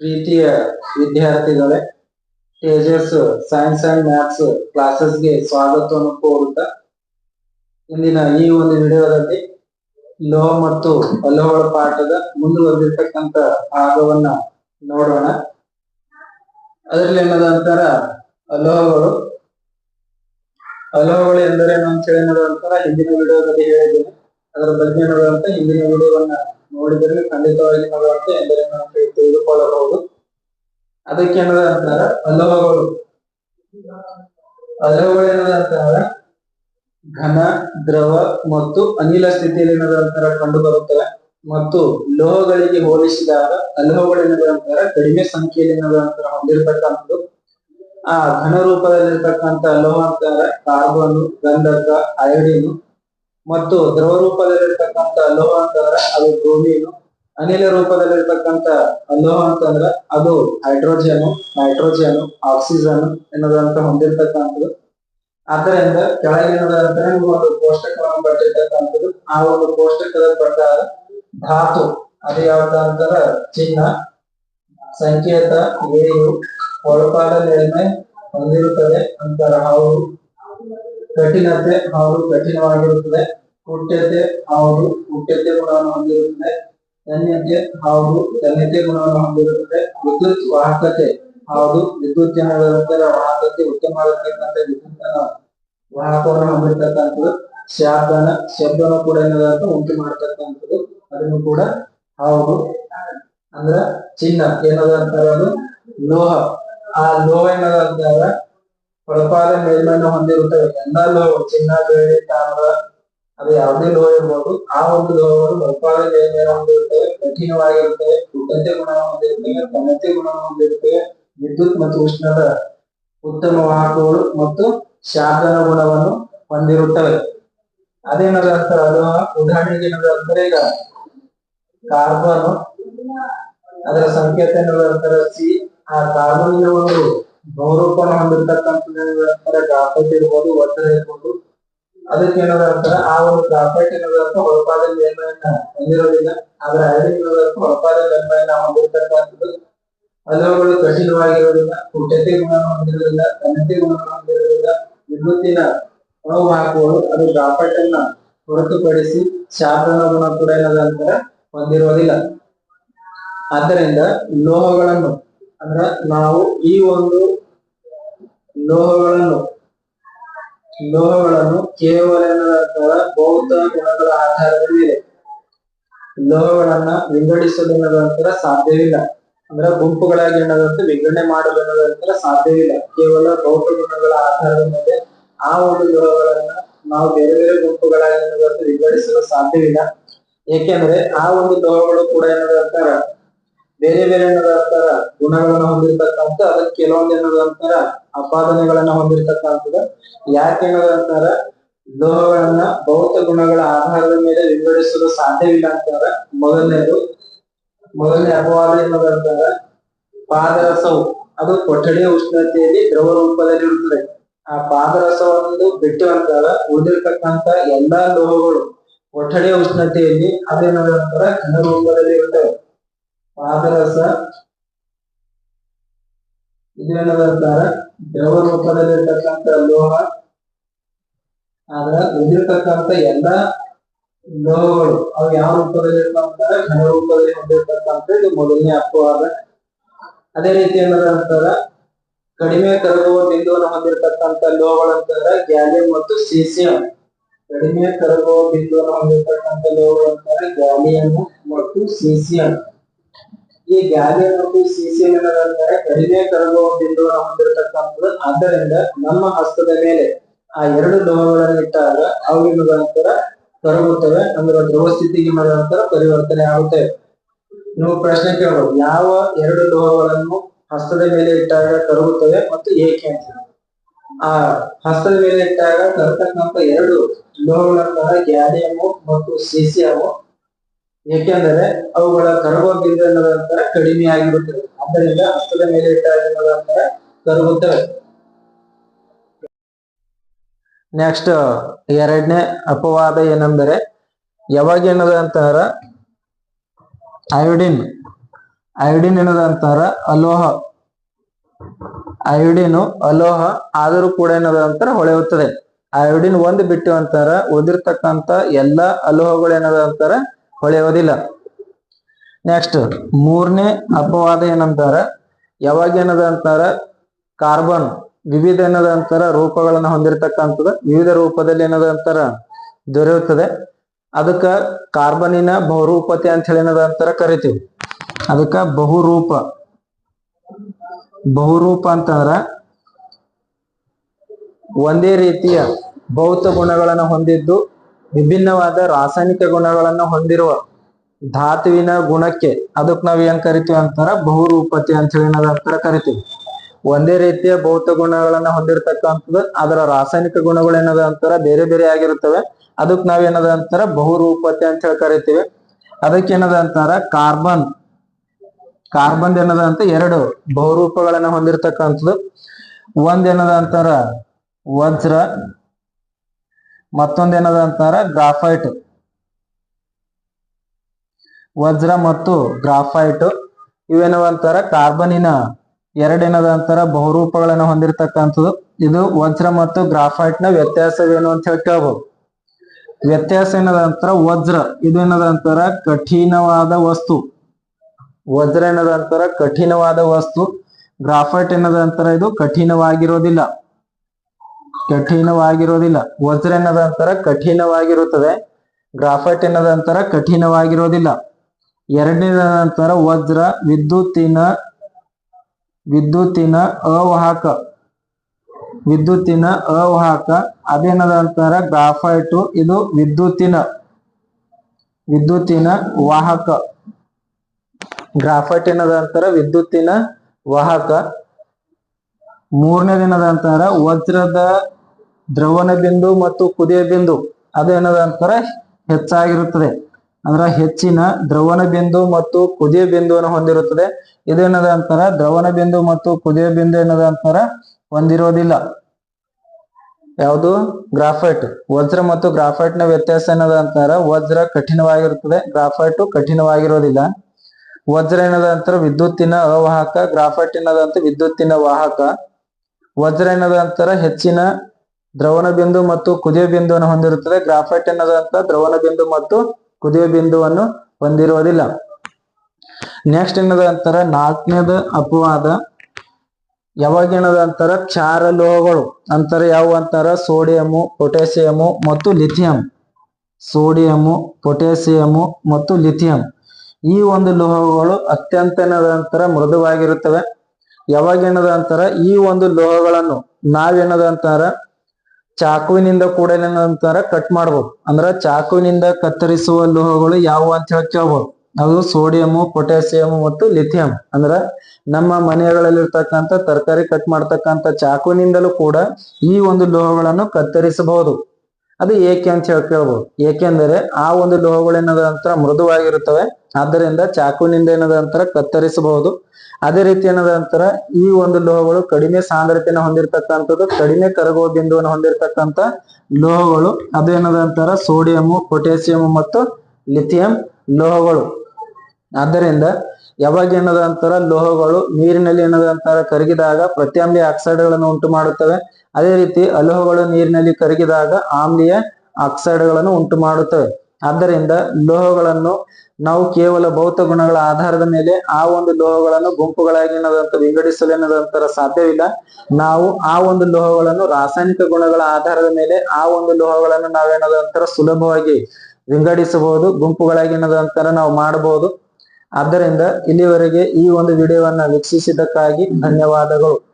ಪ್ರೀತಿಯ ವಿದ್ಯಾರ್ಥಿಗಳೇ Tejas science and maths ಕ್ಲಾಸಸ್ಗೆ ಸ್ವಾಗತವನ್ನು ಕೋರುತ್ತಾ ಇಂದಿನ ಈ ಒಂದು ವಿಡಿಯೋದಲ್ಲಿ ಲೋಹ ಮತ್ತು ಅಲೋಹಗಳ ಪಾಠದ ಮುಂದುವರೆದಿರ್ತಕ್ಕಂತ ಭಾಗವನ್ನ ನೋಡೋಣ. ಅದರಲ್ಲಿ ಏನದ ಅಂತಾರ? ಅಲೋಹಗಳು ಅಲೋಹಗಳು ಎಂದರೆ ಅಂತ ಹೇಳಿ ನೋಡುವಂತಾರ ಹಿಂದಿನ ವಿಡಿಯೋದಲ್ಲಿ ಹೇಳಿದ್ದೇನೆ. ಅದರ ಬಗ್ಗೆ ನೋಡುವಂತ ಹಿಂದಿನ ವಿಡಿಯೋವನ್ನ ನೋಡಿದರೆ ಖಂಡಿತವಾಗಿ ನೋಡುವಂತೆ ಎಂದರೆ ಅಂತ ತಿಳಿದುಕೊಳ್ಳಬಹುದು. ಅದಕ್ಕೆ ಏನದ ಅಂತಾರ? ಪಲ್ಲವಗಳು ಏನದ ಘನ, ದ್ರವ ಮತ್ತು ಅನಿಲ ಸ್ಥಿತಿಯಲ್ಲಿ ಏನದ ಅಂತಾರ ಕಂಡು ಬರುತ್ತವೆ ಮತ್ತು ಲೋಹಗಳಿಗೆ ಹೋಲಿಸಿದಾಗ ಅಲೋಹಗಳು ಏನದ ಅಂತಾರ? ಕಡಿಮೆ ಸಂಖ್ಯೆಯಲ್ಲಿ ಏನದ ಅಂತಾರ ಹೊಂದಿರತಕ್ಕಂಥದ್ದು. ಆ ಘನ ರೂಪದಲ್ಲಿರ್ತಕ್ಕಂಥ ಲೋಹ ಅಂತಾರ, ಕಾರ್ಬನ್, ಗಂಧಕ, ಅಯೋಡಿನು ಮತ್ತು ದ್ರವ ರೂಪದಲ್ಲಿರ್ತಕ್ಕಂಥ ಲೋಹ ಅಂತಂದ್ರ ಅದು ಬ್ರೋಮೀನು, ಅನಿಲ ರೂಪದಲ್ಲಿರ್ತಕ್ಕಂಥ ಲೋಹ ಅಂತಂದ್ರ ಅದು ಹೈಡ್ರೋಜನ್, ನೈಟ್ರೋಜನ್, ಆಕ್ಸಿಜನ್ ಎನ್ನುವಂತ ಹೊಂದಿರ್ತಕ್ಕಂಥದ್ದು. ಆದ್ದರಿಂದ ಕೆಳಗಿನದಂತ ಒಂದು ಕೋಷ್ಟಕವನ್ನು ಬಟ್ಟಿರ್ತಕ್ಕಂಥದ್ದು ಆ ಒಂದು ಕೋಷ್ಟಕದ ಪ್ರಕಾರ ಧಾತು, ಅದು ಯಾವ್ದ ಅಂತಂದ್ರ ಚಿನ್ನ, ಸಂಕೇತ ಏಳು ಒಳಪಾದ ಮೇಲ್ಮೆ ಹೊಂದಿರುತ್ತದೆ. ಅಂತಾರ ಹೌದು ಕಠಿಣತೆ ಹೌದು ಕಠಿಣವಾಗಿರುತ್ತದೆ. ಕುಟ್ಯತೆ ಹೌದು ಕುಟ್ಯತೆ ಗುಣವನ್ನು ಹೊಂದಿರುತ್ತದೆ. ಧನ್ಯತೆ ಹಾವು ಧನ್ಯತೆ ಗುಣವನ್ನು ಹೊಂದಿರುತ್ತದೆ. ವಿದ್ಯುತ್ ವಾಹಕತೆ ಹೌದು ವಿದ್ಯುತ್ ಜನಗಳ ವಾಹಕತೆ ಉತ್ತಮವಾಗಿರ್ತಕ್ಕಂಥ ವಿದ್ಯುತ್ ವಾಹಕವನ್ನು ಹೊಂದಿರತಕ್ಕಂಥದ್ದು. ಶಾಬ್ದನ ಶಬ್ದನ ಕೂಡ ಏನದಂತ ಉಂಟು ಮಾಡತಕ್ಕಂಥದ್ದು. ಅದನ್ನು ಕೂಡ ಹೌದು ಅಂದ್ರ ಚಿನ್ನ ಏನದ ಅಂತಾರ ಲೋಹ. ಆ ಲೋಹ ಏನದ ಅಂತಾರ ಹೊಳಪಾದ ಮೇಲ್ಮೈನ ಹೊಂದಿರುತ್ತವೆ ಎಲ್ಲಾ ಚಿನ್ನ ಬೆಳ್ಳಿ ತಾಮ್ರ, ಅದು ಯಾವುದೇ ಲೋಹ ಇರ್ಬೋದು. ಆ ಒಂದು ಲೋಹಗಳು ಹೊಳಪಾದ ಮೇಲ್ಮೈನ ಹೊಂದಿರುತ್ತವೆ ಕಠಿಣವಾಗಿರುತ್ತವೆ ಉದ್ದತೆ ಗುಣವನ್ನು ಹೊಂದಿರುತ್ತವೆ ಘನತೆ ಗುಣವನ್ನು ಹೊಂದಿರುತ್ತವೆ ವಿದ್ಯುತ್ ಮತ್ತು ಉಷ್ಣದ ಉತ್ತಮ ವಾಹಕಗಳು ಮತ್ತು ಶಾಖನ ಗುಣವನ್ನು ಹೊಂದಿರುತ್ತವೆ. ಅದೇನದ ಅಂತಾರೆ ಅದು ಉದಾಹರಣೆಗೆ ಏನದ ಅಂದ್ರೆ ಈಗ ಕಾರ್ಬನ್ ಅದರ ಸಂಕೇತ ಏನದ ಸಿ ಆ ಕಾರ್ಬನ್ ಒಂದು ಬಹುರೂಪವನ್ನು ಹೊಂದಿರ್ತಕ್ಕಂಥದ್ದು ಗ್ರಾಫೈಟ್ ಇರ್ಬೋದು, ವಜ್ರ ಇರ್ಬೋದು. ಅದಕ್ಕೆ ಏನದ ಅಂತಾರೆ ಆ ಒಂದು ಗ್ರಾಫೈಟ್ ಏನದ ಅಂತ ಹೊಳಪಾದ ಮೇಲ್ಮೈಯನ್ನ ಹೊಂದಿರೋದಿಲ್ಲ. ಆದ್ರೆ ಐರನ್ ಏನದ ಅಂತ ಹೊಳಪಾದ ಮೇಲ್ಮೈಯನ್ನ ಹೊಂದಿರತಕ್ಕಂಥದ್ದು. ಅಲೋಹಗಳು ಕಠಿಣವಾಗಿರೋದಿಲ್ಲ ಕುಟತೆ ಗುಣ ಹೊಂದಿರೋದಿಲ್ಲ ತನ್ನತೆ ಗುಣ ಹೊಂದಿರೋದಿಲ್ಲ. ವಿದ್ಯುತ್ತಿನ ಹಾಕುವುದು ಅದು ಗ್ರಾಫೈಟ್ ಅನ್ನ ಹೊರತುಪಡಿಸಿ ಶಾಸನ ಗುಣ ಕೂಡ ಏನಾದ ಅಂತಾರೆ, ಹೊಂದಿರೋದಿಲ್ಲ. ಆದ್ದರಿಂದ ಲೋಹಗಳನ್ನು ಅಂದ್ರ ನಾವು ಈ ಒಂದು ಲೋಹಗಳನ್ನು ಲೋಹಗಳನ್ನು ಕೇವಲ ಬೌದ್ಧ ಗುಣಗಳ ಆಧಾರದ ಮೇಲೆ. ಲೋಹಗಳನ್ನ ವಿಂಗಡಿಸಲು ನಂತರ ಸಾಧ್ಯವಿಲ್ಲ. ಅಂದ್ರ ಗುಂಪುಗಳಾಗಿ ಏನದಂತ ವಿಂಗಡಣೆ ಮಾಡಲು ಏನದಂತಾರ ಸಾಧ್ಯವಿಲ್ಲ. ಕೇವಲ ಭೌತ ಗುಣಗಳ ಆಧಾರದ ಮೇಲೆ ಆ ಒಂದು ಲೋಹಗಳನ್ನ ನಾವು ಬೇರೆ ಬೇರೆ ಗುಂಪುಗಳಾಗಿ ಏನದಂತ ವಿಂಗಡಿಸಲು ಸಾಧ್ಯವಿಲ್ಲ. ಏಕೆಂದ್ರೆ ಆ ಒಂದು ಲೋಹಗಳು ಕೂಡ ಏನದಂತಾರ ಬೇರೆ ಬೇರೆ ಏನದಂತಾರ ಗುಣಗಳನ್ನ ಹೊಂದಿರತಕ್ಕಂಥ, ಅದಕ್ಕೆ ಕೆಲವೊಂದು ಏನದಂತಾರ ಅಪಾದನೆಗಳನ್ನ ಹೊಂದಿರತಕ್ಕಂಥದ್ದು. ಯಾಕೆ ಏನದಂತಾರ ಲೋಹಗಳನ್ನ ಭೌತ ಗುಣಗಳ ಆಧಾರದ ಮೇಲೆ ವಿಂಗಡಿಸಲು ಸಾಧ್ಯವಿಲ್ಲ ಅಂತಾರ. ಮೊದಲನೇದು, ಮೊದಲನೇ ಅಪವಾದ ಏನದಂತಾರ ಪಾದರಸವು. ಅದು ಕೊಠಡಿಯ ಉಷ್ಣತೆಯಲ್ಲಿ ದ್ರವ ರೂಪದಲ್ಲಿ ಇರುತ್ತದೆ. ಆ ಪಾದರಸವನ್ನು ಬಿಟ್ಟು ಅಂತಾರ ಉಳಿದಿರ್ತಕ್ಕಂಥ ಎಲ್ಲಾ ಲೋಹಗಳು ಕೊಠಡಿಯ ಉಷ್ಣತೆಯಲ್ಲಿ ಅದೇನದಂತಾರ ಘನ ರೂಪದಲ್ಲಿ ಇರ್ತವೆ ಪಾದರಸ ಇದೇನದಂತಾರ ದ್ರವ ರೂಪದಲ್ಲಿರ್ತಕ್ಕಂಥ ಲೋಹ, ಆದ್ರ ಉಳಿದಿರ್ತಕ್ಕಂಥ ಎಲ್ಲಾ ಲೋಹಗಳು, ಅವು ಯಾವ ರೂಪದಲ್ಲಿ ಇರ್ತಾವಂತಾರ ಘನ ರೂಪದಲ್ಲಿ ಹೊಂದಿರ್ತಕ್ಕಂಥ ಇದು ಮೊದಲನೇ ಅಪವಾದ ಅದೇ ರೀತಿ ಏನದಂತಾರ ಕಡಿಮೆ ಕರಗುವ ಬಿಂದುವನ್ನು ಹೊಂದಿರತಕ್ಕಂತ ಲೋಹಗಳಂತಾರ ಗ್ಯಾಲಿಯಂ ಮತ್ತು ಸೀಸಿಯಂ. ಕಡಿಮೆ ಕರಗುವ ಬಿಂದುವನ್ನು ಹೊಂದಿರತಕ್ಕಂತ ಲೋಹಗಳಂತಾರ ಗ್ಯಾಲಿಯಂ ಮತ್ತು ಸೀಸಿಯಂ. ಈ ಗ್ಯಾಲಿಯಂ ಮತ್ತು ಸಿಸಿ ಏನದಂತಾರೆ ಕಡಿಮೆ ಕರಗುವ ಬಿಂದುವನ್ನು ಹೊಂದಿರತಕ್ಕಂಥದ್ದು. ಆದ್ದರಿಂದ ನಮ್ಮ ಹಸ್ತದ ಮೇಲೆ ಆ ಎರಡು ಲೋಹಗಳನ್ನು ಇಟ್ಟಾಗ ಅವು ಏನದಂತಾರ ಕರಗುತ್ತವೆ. ಅಂದ್ರೆ ಧ್ರುವ ಸ್ಥಿತಿಗೆ ನಂತರ ಪರಿವರ್ತನೆ ಆಗುತ್ತೆ. ನೀವು ಪ್ರಶ್ನೆ ಕೇಳಬಹುದು. ಯಾವ ಎರಡು ಲೋಹಗಳನ್ನು ಹಸ್ತದ ಮೇಲೆ ಇಟ್ಟಾಗ ಕರಗುತ್ತವೆ ಮತ್ತು ಏಕೆ ಅಂತ. ಆ ಹಸ್ತದ ಮೇಲೆ ಇಟ್ಟಾಗ ಕರತಕ್ಕಂಥ ಎರಡು ಲೋಹಗಳಂತಹ ಗ್ಯಾಲಿಯಮು ಮತ್ತು ಸೀಸಿಯಮು ಏಕೆಂದರೆ ಅವುಗಳ ಕರಗುವ ಬಿಂದು ಅನ್ನೋದಂತರ ಕಡಿಮೆ ಆಗಿರುತ್ತದೆ. ಆದ್ದರಿಂದ ಹಸ್ತದ ಮೇಲೆ ಇಟ್ಟಾಗ ಕರಗುತ್ತವೆ ನೆಕ್ಸ್ಟ್ ಎರಡನೇ ಅಪವಾದ ಏನಂದರೆ, ಯಾವಾಗ ಏನದ ಅಂತಾರ? ಅಯೋಡಿನ್. ಐಡಿನ್ ಏನದ ಅಂತಾರ ಅಲೋಹ. ಐಡಿನು ಅಲೋಹ, ಆದರೂ ಕೂಡ ಏನದ ಅಂತಾರ ಹೊಳೆಯುತ್ತದೆ. ಐಡಿನ್ ಒಂದು ಬಿಟ್ಟು ಅಂತಾರ ಉಳಿದಿರ್ತಕ್ಕಂತ ಎಲ್ಲಾ ಅಲೋಹಗಳು ಏನದ ಅಂತಾರ ಹೊಳೆಯೋದಿಲ್ಲ. ನೆಕ್ಸ್ಟ್ ಮೂರನೇ ಅಪವಾದ ಏನಂತಾರ? ಯಾವಾಗ ಏನದ ಅಂತಾರ? ಕಾರ್ಬನ್ ವಿವಿಧ ಏನದ ಅಂತಾರ? ರೂಪಗಳನ್ನ ಹೊಂದಿರತಕ್ಕಂಥದ್ದು ವಿವಿಧ ರೂಪದಲ್ಲಿ ಏನದ ಅಂತಾರ? ದೊರೆಯುತ್ತದೆ. ಅದಕ್ಕ ಕಾರ್ಬನಿನ ಬಹುರೂಪತೆ ಅಂತ ಹೇಳಿ ಏನದ ಅಂತಾರ ಕರಿತೀವಿ. ಅದಕ್ಕ ಬಹುರೂಪ. ಬಹುರೂಪ ಅಂತಂದ್ರ ಒಂದೇ ರೀತಿಯ ಭೌತ ಗುಣಗಳನ್ನು ಹೊಂದಿದ್ದು ವಿಭಿನ್ನವಾದ ರಾಸಾಯನಿಕ ಗುಣಗಳನ್ನು ಹೊಂದಿರುವ ಧಾತುವಿನ ಗುಣಕ್ಕೆ ಅದಕ್ಕೆ ನಾವು ಏನ್ ಕರಿತೀವಿ ಅಂತಾರ? ಬಹುರೂಪತೆ ಅಂತ ಹೇಳಿ ಏನದ ಅಂತರ ಕರಿತೀವಿ. ಒಂದೇ ರೀತಿಯ ಭೌತ ಗುಣಗಳನ್ನ ಹೊಂದಿರತಕ್ಕಂಥದ್ದು, ಅದರ ರಾಸಾಯನಿಕ ಗುಣಗಳು ಏನದ ಅಂತಾರ? ಬೇರೆ ಬೇರೆ ಆಗಿರುತ್ತವೆ. ಅದಕ್ಕೆ ನಾವ್ ಏನದ ಅಂತಾರ? ಬಹುರೂಪತೆ ಅಂತ ಹೇಳಿ ಕರಿತೀವಿ. ಅದಕ್ಕೆ ಏನದ ಅಂತಾರ? ಕಾರ್ಬನ್. ಕಾರ್ಬನ್ ಏನದ ಅಂತ? ಎರಡು ಬಹುರೂಪಗಳನ್ನ ಹೊಂದಿರತಕ್ಕಂಥದ್ದು. ಒಂದ್ ಏನದ ಅಂತಾರ? ವಜ್ರ. ಮತ್ತೊಂದ್ ಏನದ ಅಂತಾರ? ಗ್ರಾಫೈಟ್ ವಜ್ರ ಮತ್ತು ಗ್ರಾಫೈಟ್ ಇವೇನವ ಅಂತಾರ? ಕಾರ್ಬನಿನ ಎರಡೇನದ ಅಂತಾರ? ಬಹುರೂಪಗಳನ್ನ ಹೊಂದಿರತಕ್ಕಂಥದ್ದು. ಇದು ವಜ್ರ ಮತ್ತು ಗ್ರಾಫೈಟ್ನ ವ್ಯತ್ಯಾಸವೇನು ಅಂತ ಹೇಳಿ ಕೇಳ್ಬೋದು. ವ್ಯತ್ಯಾಸ ಏನದ ಅಂತಾರ? ವಜ್ರ. ಇದು ಏನದ ಅಂತಾರ? ಕಠಿಣವಾದ ವಸ್ತು. ವಜ್ರ ಏನದ ಅಂತಾರ? ಕಠಿಣವಾದ ವಸ್ತು. ಗ್ರಾಫೈಟ್ ಏನದ ಅಂತಾರ? ಇದು ಕಠಿಣವಾಗಿರೋದಿಲ್ಲ. ಕಠಿಣವಾಗಿರೋದಿಲ್ಲ ವಜ್ರ ಎನ್ನದಂತರ ಕಠಿಣವಾಗಿರುತ್ತದೆ. ಗ್ರಾಫೈಟ್ ಎನ್ನದಂತರ ಕಠಿಣವಾಗಿರೋದಿಲ್ಲ ಎರಡನೇದ ನಂತರ ವಜ್ರ, ವಿದ್ಯುತ್ತಿನ ವಿದ್ಯುತ್ತಿನ ಅವಾಹಕ ವಿದ್ಯುತ್ತಿನ ಅವಾಹಕ. ಅದೇನದ ಅಂತಾರ ಗ್ರಾಫೈಟ್, ಇದು ವಿದ್ಯುತ್ತಿನ ವಿದ್ಯುತ್ತಿನ ವಾಹಕ. ಗ್ರಾಫೈಟ್ ಎನ್ನದ ಅಂತಾರ ವಿದ್ಯುತ್ತಿನ ವಾಹಕ. ಮೂರನೇದ ಏನದ ಅಂತಾರ ವಜ್ರದ ದ್ರವಣ ಬಿಂದು ಮತ್ತು ಕುದಿಯ ಬಿಂದು ಅದೇನದ ಅಂತಾರೆ? ಹೆಚ್ಚಾಗಿರುತ್ತದೆ. ಅಂದ್ರೆ ಹೆಚ್ಚಿನ ದ್ರವಣ ಬಿಂದು ಮತ್ತು ಕುದಿಯ ಬಿಂದುವನ್ನು ಹೊಂದಿರುತ್ತದೆ. ಇದೇನದ ಅಂತಾರೆ? ದ್ರವಣ ಬಿಂದು ಮತ್ತು ಕುದಿಯ ಬಿಂದು ಏನದ ಅಂತಾರ? ಹೊಂದಿರೋದಿಲ್ಲ. ಯಾವುದು? ಗ್ರಾಫೈಟ್. ವಜ್ರ ಮತ್ತು ಗ್ರಾಫೈಟ್ನ ವ್ಯತ್ಯಾಸ ಏನದ ಅಂತಾರ? ವಜ್ರ ಕಠಿಣವಾಗಿರುತ್ತದೆ. ಗ್ರಾಫೈಟ್ ಕಠಿಣವಾಗಿರೋದಿಲ್ಲ. ವಜ್ರ ಏನದ ಅಂತಾರ? ವಿದ್ಯುತ್ತಿನ ಅವಾಹಕ. ಗ್ರಾಫೈಟ್ ಏನದ ಅಂತ ವಿದ್ಯುತ್ತಿನ ವಾಹಕ. ವಜ್ರ ಏನದ ಅಂತಾರ? ಹೆಚ್ಚಿನ ದ್ರವಣ ಬಿಂದು ಮತ್ತು ಕುದಿಯ ಬಿಂದುವನ್ನು ಹೊಂದಿರುತ್ತದೆ. ಗ್ರಾಫೈಟ್ ಎನ್ನುವಂತ ಅಂತ ದ್ರವಣ ಬಿಂದು ಮತ್ತು ಕುದಿಯ ಬಿಂದುವನ್ನು ಹೊಂದಿರುವುದಿಲ್ಲ. ನೆಕ್ಸ್ಟ್ ಏನದ ಅಂತಾರ ನಾಲ್ಕನೇದ ಅಪವಾದ. ಯಾವಾಗ ಏನದ ಅಂತಾರ ಕ್ಷಾರ ಲೋಹಗಳು ಅಂತರ ಯಾವ ಅಂತಾರ? ಸೋಡಿಯಮು, ಪೊಟ್ಯಾಸಿಯಮು ಮತ್ತು ಲಿಥಿಯಂ. ಸೋಡಿಯಮು, ಪೊಟ್ಯಾಸಿಯಮು ಮತ್ತು ಲಿಥಿಯಂ. ಈ ಒಂದು ಲೋಹಗಳು ಅತ್ಯಂತ ಏನದ ಅಂತಾರ ಮೃದುವಾಗಿರುತ್ತವೆ. ಯಾವಾಗ ಏನದ ಅಂತಾರ ಈ ಒಂದು ಲೋಹಗಳನ್ನು ನಾವೇನದ ಅಂತಾರ ಚಾಕುವಿನಿಂದ ಕೂಡ ಏನಂತಾರ ಕಟ್ ಮಾಡ್ಬೋದು. ಅಂದ್ರ ಚಾಕುವಿನಿಂದ ಕತ್ತರಿಸುವ ಲೋಹಗಳು ಯಾವುವು ಅಂತ ಹೇಳಿ ಕೇಳ್ಬೋದು. ಅದು ಸೋಡಿಯಂ ಪೊಟ್ಯಾಸಿಯಂ ಮತ್ತು ಲಿಥಿಯಂ ಅಂದ್ರ ನಮ್ಮ ಮನೆಗಳಲ್ಲಿರ್ತಕ್ಕಂಥ ತರಕಾರಿ ಕಟ್ ಮಾಡ್ತಕ್ಕಂಥ ಚಾಕುವಿನಿಂದಲೂ ಕೂಡ ಈ ಒಂದು ಲೋಹಗಳನ್ನು ಕತ್ತರಿಸಬಹುದು. ಅದು ಏಕೆ ಅಂತ ಹೇಳಿ ಕೇಳ್ಬೋದು. ಏಕೆಂದರೆ ಆ ಒಂದು ಲೋಹಗಳು ಏನದ ಅಂತರ ಮೃದುವಾಗಿರುತ್ತವೆ. ಆದ್ದರಿಂದ ಚಾಕುವಿನಿಂದ ಏನದ ಅಂತರ ಕತ್ತರಿಸಬಹುದು. ಅದೇ ರೀತಿ ಏನದ ಅಂತರ ಈ ಒಂದು ಲೋಹಗಳು ಕಡಿಮೆ ಸಾಂದ್ರತೆಯನ್ನು ಹೊಂದಿರತಕ್ಕಂಥದ್ದು, ಕಡಿಮೆ ಕರಗುವ ಬಿಂದುವನ್ನು ಹೊಂದಿರತಕ್ಕಂಥ ಲೋಹಗಳು. ಅದು ಏನದಂತರ ಸೋಡಿಯಂ ಪೊಟ್ಯಾಸಿಯಂ ಮತ್ತು ಲಿಥಿಯಂ ಲೋಹಗಳು. ಆದ್ದರಿಂದ ಯಾವಾಗ ಏನದ ಅಂತಾರ ಲೋಹಗಳು ನೀರಿನಲ್ಲಿ ಏನದ ಅಂತಾರ ಕರಗಿದಾಗ ಪ್ರತ್ಯಾಮ್ಲೀಯ ಆಕ್ಸೈಡ್ಗಳನ್ನು ಉಂಟು ಮಾಡುತ್ತವೆ. ಅದೇ ರೀತಿ ಅಲೋಹಗಳು ನೀರಿನಲ್ಲಿ ಕರಗಿದಾಗ ಆಮ್ಲೀಯ ಆಕ್ಸೈಡ್ಗಳನ್ನು ಉಂಟು ಮಾಡುತ್ತವೆ. ಆದ್ದರಿಂದ ಲೋಹಗಳನ್ನು ನಾವು ಕೇವಲ ಭೌತ ಗುಣಗಳ ಆಧಾರದ ಮೇಲೆ ಆ ಒಂದು ಲೋಹಗಳನ್ನು ಗುಂಪುಗಳಾಗಿ ಏನದಂತ ವಿಂಗಡಿಸಲು ಏನದಂತರ ಸಾಧ್ಯವಿಲ್ಲ. ನಾವು ಆ ಒಂದು ಲೋಹಗಳನ್ನು ರಾಸಾಯನಿಕ ಗುಣಗಳ ಆಧಾರದ ಮೇಲೆ ಆ ಒಂದು ಲೋಹಗಳನ್ನು ನಾವೇನದಂತರ ಸುಲಭವಾಗಿ ವಿಂಗಡಿಸಬಹುದು, ಗುಂಪುಗಳಾಗಿ ಏನದಂತರ ನಾವು ಮಾಡಬಹುದು. ಆದ್ದರಿಂದ ಇಲ್ಲಿವರೆಗೆ ಈ ಒಂದು ವಿಡಿಯೋವನ್ನ ವೀಕ್ಷಿಸಿದ್ದಕ್ಕಾಗಿ ಧನ್ಯವಾದಗಳು.